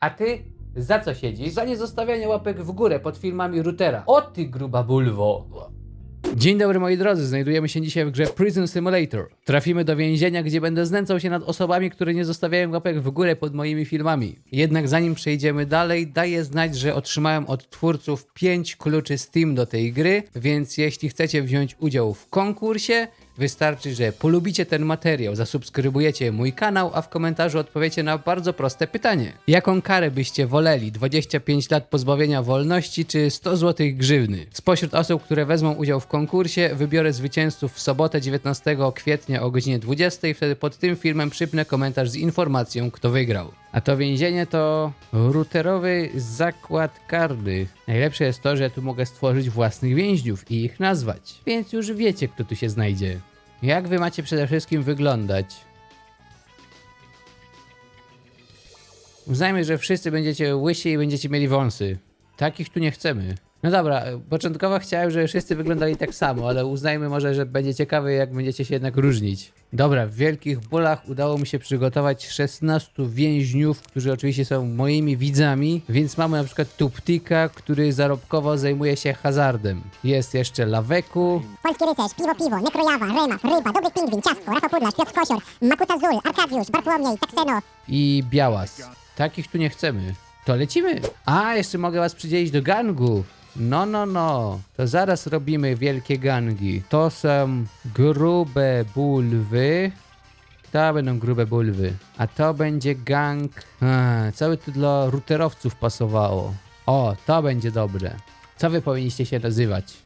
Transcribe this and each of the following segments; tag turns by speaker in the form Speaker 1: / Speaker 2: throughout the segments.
Speaker 1: A ty za co siedzisz? Za niezostawianie łapek w górę pod filmami routera. O ty gruba bulwo. Dzień dobry moi drodzy, znajdujemy się dzisiaj w grze Prison Simulator. Trafimy do więzienia, gdzie będę znęcał się nad osobami, które nie zostawiają łapek w górę pod moimi filmami. Jednak zanim przejdziemy dalej, daję znać, że otrzymałem od twórców 5 kluczy Steam do tej gry, więc jeśli chcecie wziąć udział w konkursie, Wystarczy, że polubicie ten materiał, zasubskrybujecie mój kanał, a w komentarzu odpowiecie na bardzo proste pytanie. Jaką karę byście woleli? 25 lat pozbawienia wolności czy 100 zł grzywny? Spośród osób, które wezmą udział w konkursie, wybiorę zwycięzców w sobotę 19 kwietnia o godzinie 20. Wtedy pod tym filmem przypnę komentarz z informacją, kto wygrał. A to więzienie to routerowy zakład karny. Najlepsze jest to, że tu mogę stworzyć własnych więźniów i ich nazwać. Więc już wiecie, kto tu się znajdzie. Jak wy macie przede wszystkim wyglądać? Uznajmy, że wszyscy będziecie łysi i będziecie mieli wąsy. Takich tu nie chcemy. No dobra, początkowo chciałem, żeby wszyscy wyglądali tak samo, ale uznajmy może, że będzie ciekawe, jak będziecie się jednak różnić. Dobra, w wielkich bólach udało mi się przygotować 16 więźniów, którzy oczywiście są moimi widzami, więc mamy na przykład Tuptika, który zarobkowo zajmuje się hazardem. Jest jeszcze Laweku,
Speaker 2: Polski rycerz, piwo piwo, nekrojawa, remaf, ryba, dobry pingwin, ciastko, Rafał Pudlarz, Piotr Kosior, Makuta Zul, Arkadiusz, Bartłomiej, Takseno,
Speaker 1: i Białas. Takich tu nie chcemy. To lecimy. A, jeszcze mogę was przydzielić do gangu. No, no, no. To zaraz robimy wielkie gangi. To są grube bulwy. To będą grube bulwy. A to będzie gang. Cały tu dla routerowców pasowało. O, to będzie dobre. Co wy powinniście się nazywać?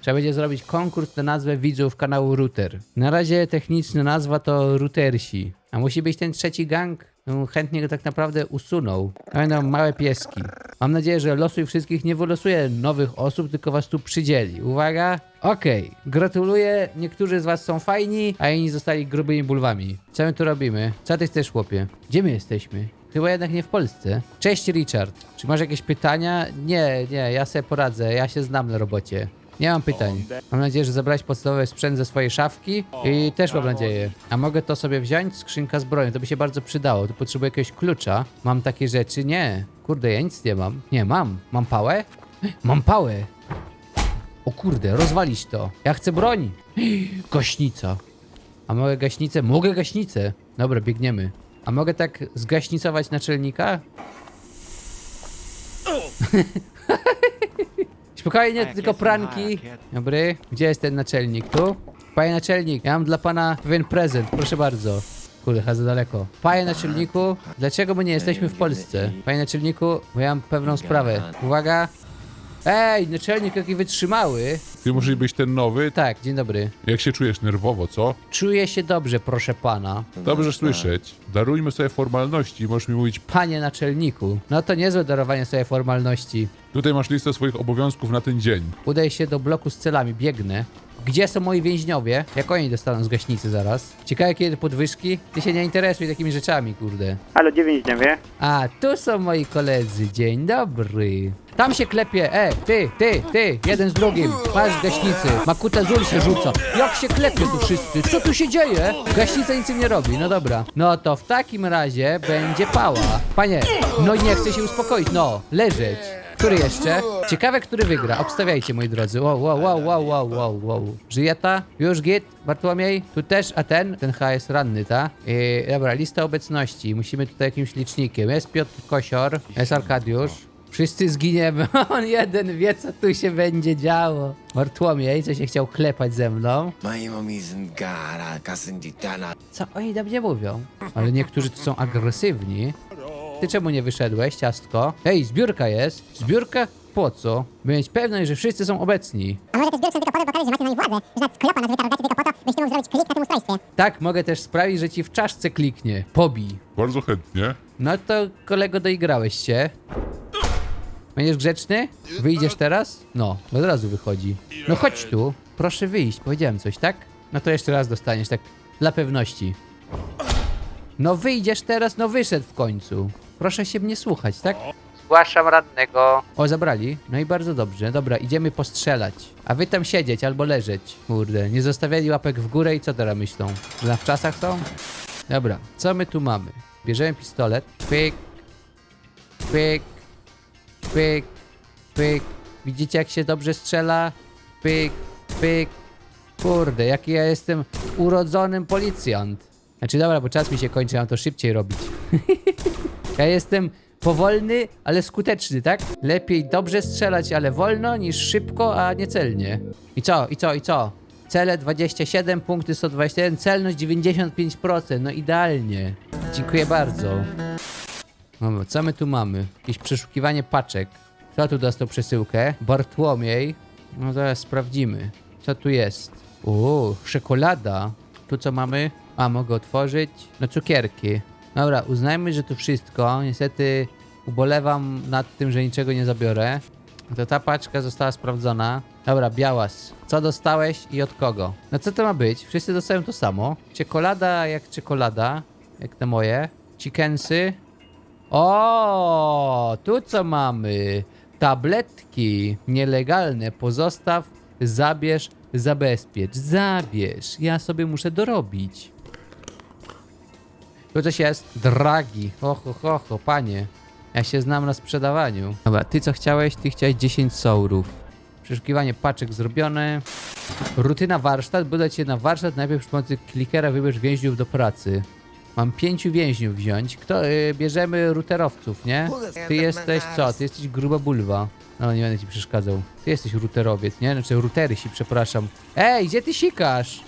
Speaker 1: Trzeba będzie zrobić konkurs na nazwę widzów kanału Router. Na razie techniczna nazwa to Routersi. A musi być ten trzeci gang? No, chętnie go tak naprawdę usunął. To będą małe pieski. Mam nadzieję, że losuj wszystkich nie wylosuje nowych osób, tylko was tu przydzieli. Uwaga. Okej. Gratuluję. Niektórzy z was są fajni, a inni zostali grubymi bulwami. Co my tu robimy? Co ty chcesz, chłopie? Gdzie my jesteśmy? Chyba jednak nie w Polsce. Cześć Richard. Czy masz jakieś pytania? Nie, nie, ja sobie poradzę. Ja się znam na robocie. Nie mam pytań. Mam nadzieję, że zabrałeś podstawowy sprzęt ze swojej szafki i też mam nadzieję. A mogę to sobie wziąć? Skrzynka z bronią, to by się bardzo przydało. Tu potrzebuję jakiegoś klucza. Mam takie rzeczy? Nie. Kurde, ja nic nie mam. Nie, mam. Mam pałę? Mam pałę. O kurde, rozwalić to. Ja chcę broń. Gaśnica. A mogę gaśnicę? Mogę gaśnicę. Dobra, biegniemy. A mogę tak zgaśnicować naczelnika? Spokojnie, to tylko pranki. Dobry, gdzie jest ten naczelnik? Tu? Panie naczelnik, ja mam dla pana pewien prezent, proszę bardzo. Kurde, za daleko. Panie naczelniku, dlaczego my nie jesteśmy w Polsce? Panie naczelniku, bo ja mam pewną sprawę. Uwaga. Ej, naczelnik jaki wytrzymały.
Speaker 3: Ty musisz być ten nowy.
Speaker 1: Tak, dzień dobry.
Speaker 3: Jak się czujesz nerwowo, co?
Speaker 1: Czuję się dobrze, proszę pana.
Speaker 3: Dobrze słyszeć. Darujmy sobie formalności, możesz mi mówić.
Speaker 1: Panie naczelniku, no to niezłe darowanie sobie formalności.
Speaker 3: Tutaj masz listę swoich obowiązków na ten dzień.
Speaker 1: Udaję się do bloku z celami, biegnę. Gdzie są moi więźniowie? Jak oni dostaną z gaśnicy zaraz? Ciekawe kiedy podwyżki? Ty się nie interesuj takimi rzeczami, kurde.
Speaker 4: Halo, gdzie więźniowie?
Speaker 1: A, tu są moi koledzy, dzień dobry. Tam się klepie, e, ty, ty, ty, jeden z drugim. Masz z gaśnicy. Makuta Zul się rzuca. Jak się klepie tu wszyscy? Co tu się dzieje? Gaśnica nic im nie robi, no dobra. No to w takim razie będzie pała. Panie, no nie chcę się uspokoić, no, leżeć. Który jeszcze? Ciekawe, który wygra. Obstawiajcie, moi drodzy. Wow, wow, wow, wow, wow, wow, wow. Żyje ta? Już git? Bartłomiej? Tu też? A ten? Ten H jest ranny, ta? Yy, dobra, lista obecności. Musimy tutaj jakimś licznikiem. Jest Piotr Kosior, jest Arkadiusz. Wszyscy zginiemy. On jeden wie, co tu się będzie działo. Bartłomiej, co się chciał klepać ze mną. Co oni do mnie mówią? Ale niektórzy tu są agresywni. Ty czemu nie wyszedłeś, ciastko? Ej, zbiórka jest. Zbiórka po co? By mieć pewność, że wszyscy są obecni.
Speaker 2: a może te zbiórki są tylko po to, bo pokazać, że macie na nich władzę, że nawet sklepa tylko po to, byś ty mógł zrobić klik na tym ustrojstwie.
Speaker 1: Tak, mogę też sprawić, że ci w czaszce kliknie. Pobij.
Speaker 3: Bardzo chętnie.
Speaker 1: No to kolego doigrałeś się. Będziesz grzeczny? Wyjdziesz teraz? No, od razu wychodzi. No chodź tu. Proszę wyjść, powiedziałem coś, tak? No to jeszcze raz dostaniesz, tak dla pewności. No wyjdziesz teraz, no wyszedł w końcu. Proszę się mnie słuchać, tak? Zgłaszam radnego. O, zabrali. No i bardzo dobrze. Dobra, idziemy postrzelać. A wy tam siedzieć albo leżeć. Kurde, nie zostawiali łapek w górę i co teraz myślą? Że w czasach są? Dobra, co my tu mamy? Bierzemy pistolet. Pyk. pyk, pyk, pyk. Widzicie jak się dobrze strzela? Pyk, pyk. Kurde, jaki ja jestem urodzonym policjant. Znaczy dobra, bo czas mi się kończy, mam to szybciej robić. ja jestem powolny, ale skuteczny, tak? Lepiej dobrze strzelać, ale wolno, niż szybko, a niecelnie. I co, i co, i co? Cele 27, punkty 121, celność 95%, no idealnie. Dziękuję bardzo. Co my tu mamy? Jakieś przeszukiwanie paczek. Kto tu dostał przesyłkę? Bartłomiej. No zaraz sprawdzimy. Co tu jest? Uuu, czekolada. Tu co mamy? A, mogę otworzyć. No cukierki. Dobra, uznajmy, że tu wszystko. Niestety ubolewam nad tym, że niczego nie zabiorę. To ta paczka została sprawdzona. Dobra, białas. Co dostałeś i od kogo? No co to ma być? Wszyscy dostają to samo. Czekolada jak czekolada. Jak te moje. Chickensy. O, tu co mamy? Tabletki nielegalne. Pozostaw, zabierz, zabezpiecz. Zabierz. Ja sobie muszę dorobić. Tu coś jest. Dragi. Ho, ho, ho, panie. Ja się znam na sprzedawaniu. Dobra, ty co chciałeś? Ty chciałeś 10 sourów. Przeszukiwanie paczek zrobione. Rutyna warsztat. Się na warsztat, najpierw przy pomocy klikera wybierz więźniów do pracy. Mam pięciu więźniów wziąć. Kto? Y, bierzemy routerowców, nie? Ty jesteś co? Ty jesteś gruba bulwa. No, nie będę ci przeszkadzał. Ty jesteś routerowiec, nie? Znaczy routerysi, przepraszam. Ej, gdzie ty sikasz?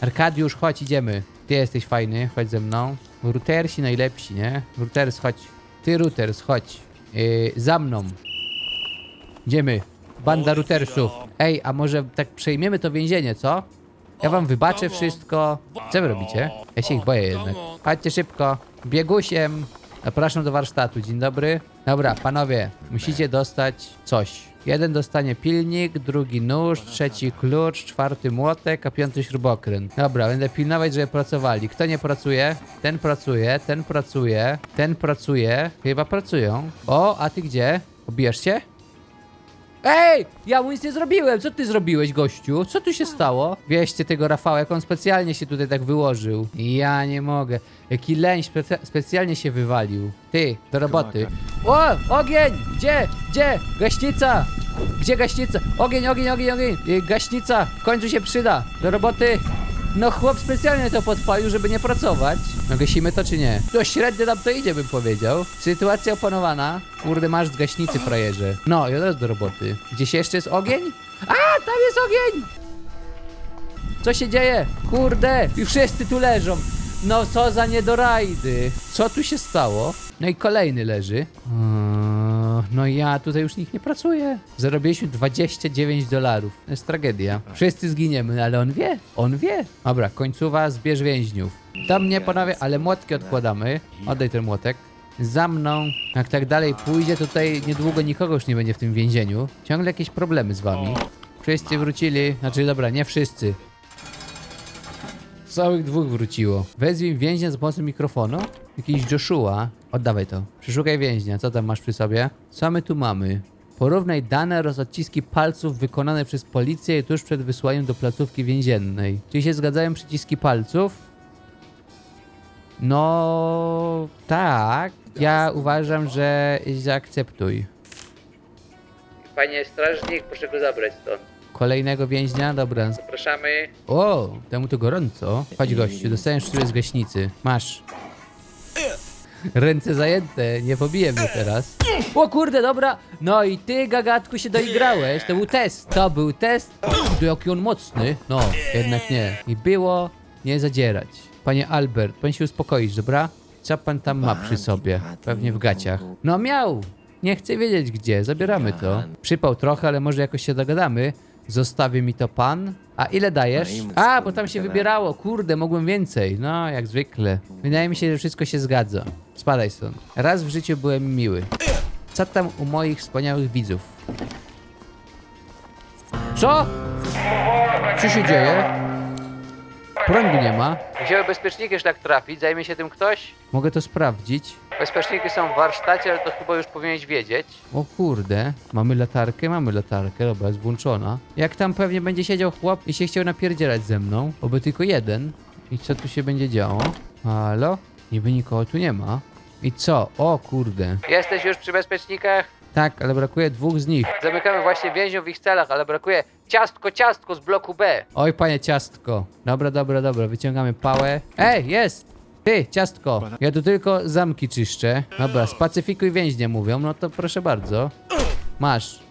Speaker 1: Arkadiusz, chodź, idziemy. Ty jesteś fajny, chodź ze mną. Routersi najlepsi, nie? Routers, chodź. Ty, routers, chodź. Yy, za mną. Idziemy. Banda routersów. Ej, a może tak przejmiemy to więzienie, co? Ja wam wybaczę wszystko. Co wy robicie? Ja się ich boję jednak. Chodźcie szybko. Biegusiem. Zapraszam do warsztatu. Dzień dobry. Dobra, panowie, musicie dostać coś. Jeden dostanie pilnik, drugi nóż, trzeci klucz, czwarty młotek, a piąty śrubokręt. Dobra, będę pilnować, żeby pracowali. Kto nie pracuje? Ten pracuje, ten pracuje, ten pracuje. Chyba pracują. O, a ty gdzie? Obijasz się? Ej! Ja mu nic nie zrobiłem! Co ty zrobiłeś, gościu? Co tu się stało? Wieście tego Rafała, jak on specjalnie się tutaj tak wyłożył. Ja nie mogę. Jaki leń specjalnie się wywalił. Ty, do roboty. O! Ogień! Gdzie? Gdzie? Gaśnica! Gdzie gaśnica? Ogień, ogień, ogień, ogień! Y, Gaśnica! W końcu się przyda! Do roboty! No chłop specjalnie to podpalił, żeby nie pracować. No gasimy to czy nie? To średnio nam to idzie, bym powiedział. Sytuacja opanowana. Kurde, masz z gaśnicy, frajerze. No i od razu do roboty. Gdzieś jeszcze jest ogień? A, tam jest ogień! Co się dzieje? Kurde, i wszyscy tu leżą. No co za niedorajdy. Co tu się stało? No i kolejny leży. Eee, No ja tutaj już nikt nie pracuje. Zarobiliśmy 29 dolarów. To jest tragedia. Wszyscy zginiemy, ale on wie. On wie. Dobra, końcowa, zbierz więźniów. Do mnie, panowie, ale młotki odkładamy. Oddaj ten młotek. Za mną. Jak tak dalej pójdzie, tutaj niedługo nikogo już nie będzie w tym więzieniu. Ciągle jakieś problemy z wami. Wszyscy wrócili. Znaczy, dobra, nie wszyscy. Całych dwóch wróciło. Wezwij więźnia za pomocą mikrofonu. Jakiś Joshua. Oddawaj to. Przeszukaj więźnia. Co tam masz przy sobie? Co my tu mamy? Porównaj dane oraz odciski palców wykonane przez policję tuż przed wysłaniem do placówki więziennej. Czy się zgadzają przyciski palców? No tak. Ja uważam, że zaakceptuj. Panie strażnik, proszę go zabrać stąd. Kolejnego więźnia? Dobra. Zapraszamy. O, temu to gorąco. Chodź gościu, dostałem szczurę z gaśnicy. Masz. Ręce zajęte, nie pobiję mnie teraz. O kurde, dobra. No i ty, gagatku, się doigrałeś. To był test. To był test. Kurde, jaki on mocny. No, jednak nie. I było nie zadzierać. Panie Albert, pan się uspokoić, dobra? Co pan tam ma przy sobie? Pewnie w gaciach. No miał. Nie chcę wiedzieć gdzie. Zabieramy to. Przypał trochę, ale może jakoś się dogadamy. Zostawi mi to pan. A ile dajesz? A, bo tam się wybierało. Kurde, mogłem więcej. No, jak zwykle. Wydaje mi się, że wszystko się zgadza. Spadaj stąd. Raz w życiu byłem miły. Co tam u moich wspaniałych widzów? Co? Co się dzieje? Prądu nie ma. Musiały bezpieczniki już tak trafić. Zajmie się tym ktoś? Mogę to sprawdzić. Bezpieczniki są w warsztacie, ale to chyba już powinieneś wiedzieć. O kurde, mamy latarkę, mamy latarkę, dobra, jest włączona. Jak tam pewnie będzie siedział chłop i się chciał napierdzielać ze mną, oby tylko jeden. I co tu się będzie działo? Halo? Niby nikogo tu nie ma. I co? O kurde. Jesteś już przy bezpiecznikach? Tak, ale brakuje dwóch z nich. Zamykamy właśnie więźniów w ich celach, ale brakuje ciastko, ciastko z bloku B. Oj, panie ciastko. Dobra, dobra, dobra, wyciągamy pałę. Ej, jest! Ty, ciastko, ja tu tylko zamki czyszczę. Dobra, spacyfikuj więźnia mówią, no to proszę bardzo. Masz.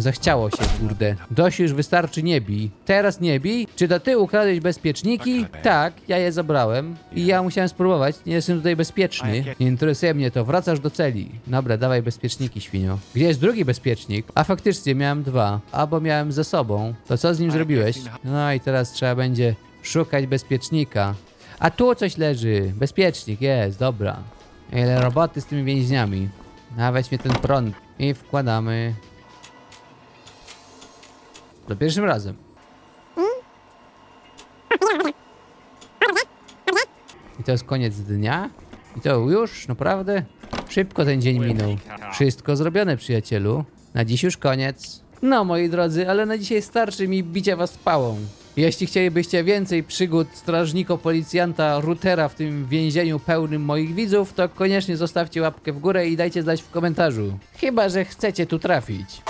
Speaker 1: Zachciało się, kurde. Dość już wystarczy nie bij. Teraz nie bij. Czy to ty ukradłeś bezpieczniki? Tak, ja je zabrałem. I ja musiałem spróbować. Nie jestem tutaj bezpieczny. Nie interesuje mnie to. Wracasz do celi. Dobra, dawaj bezpieczniki, świnio. Gdzie jest drugi bezpiecznik? A faktycznie miałem dwa. Albo miałem ze sobą. To co z nim zrobiłeś? No i teraz trzeba będzie szukać bezpiecznika. A tu coś leży. Bezpiecznik jest, dobra. Ile roboty z tymi więźniami. Nawet mnie ten prąd. I wkładamy. Za pierwszym razem. I to jest koniec dnia? I to już, naprawdę? Szybko ten dzień minął. Wszystko zrobione, przyjacielu. Na dziś już koniec. No, moi drodzy, ale na dzisiaj starczy mi bicia was pałą. Jeśli chcielibyście więcej przygód strażniko policjanta routera w tym więzieniu pełnym moich widzów, to koniecznie zostawcie łapkę w górę i dajcie znać w komentarzu. Chyba, że chcecie tu trafić.